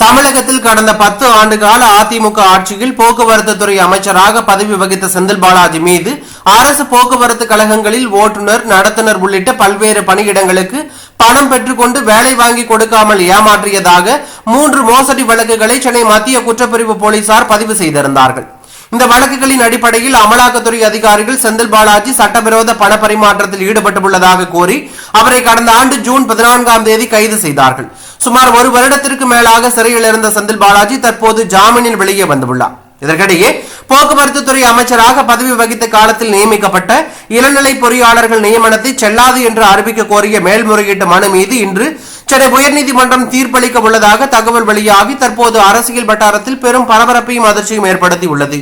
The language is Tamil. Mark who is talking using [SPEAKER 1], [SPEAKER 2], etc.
[SPEAKER 1] தமிழகத்தில் கடந்த பத்து ஆண்டு கால அதிமுக ஆட்சியில் போக்குவரத்து துறை அமைச்சராக பதவி வகித்த செந்தில் பாலாஜி மீது அரசு போக்குவரத்து கழகங்களில் ஓட்டுநர் நடத்துனர் உள்ளிட்ட பல்வேறு பணியிடங்களுக்கு பணம் பெற்றுக்கொண்டு வேலை வாங்கி கொடுக்காமல் ஏமாற்றியதாக மூன்று மோசடி வழக்குகளை சென்னை மத்திய குற்றப்பிரிவு போலீசார் பதிவு செய்திருந்தார்கள். இந்த வழக்குகளின் அடிப்படையில் அமலாக்கத்துறை அதிகாரிகள் செந்தில் பாலாஜி சட்டவிரோத பண பரிமாற்றத்தில் ஈடுபட்டுள்ளதாக கூறி அவரை கடந்த ஆண்டு ஜூன் பதினான்காம் தேதி கைது செய்தார்கள். சுமார் ஒரு வருடத்திற்கு மேலாக சிறையில் இருந்த செந்தில் பாலாஜி தற்போது ஜாமீனில் வெளியே வந்துள்ளார். இதற்கிடையே போக்குவரத்து துறை அமைச்சராக பதவி வகித்த காலத்தில் நியமிக்கப்பட்ட இளநிலை பொறியாளர்கள் நியமனத்தை செல்லாது என்று அறிவிக்க கோரிய மேல்முறையீட்டு மனு மீது இன்று சென்னை உயர்நீதிமன்றம் தீர்ப்பளிக்க உள்ளதாக தகவல் வெளியாகி தற்போது அரசியல் வட்டாரத்தில் பெரும் பரபரப்பையும் அதிர்ச்சியும் ஏற்படுத்தி உள்ளது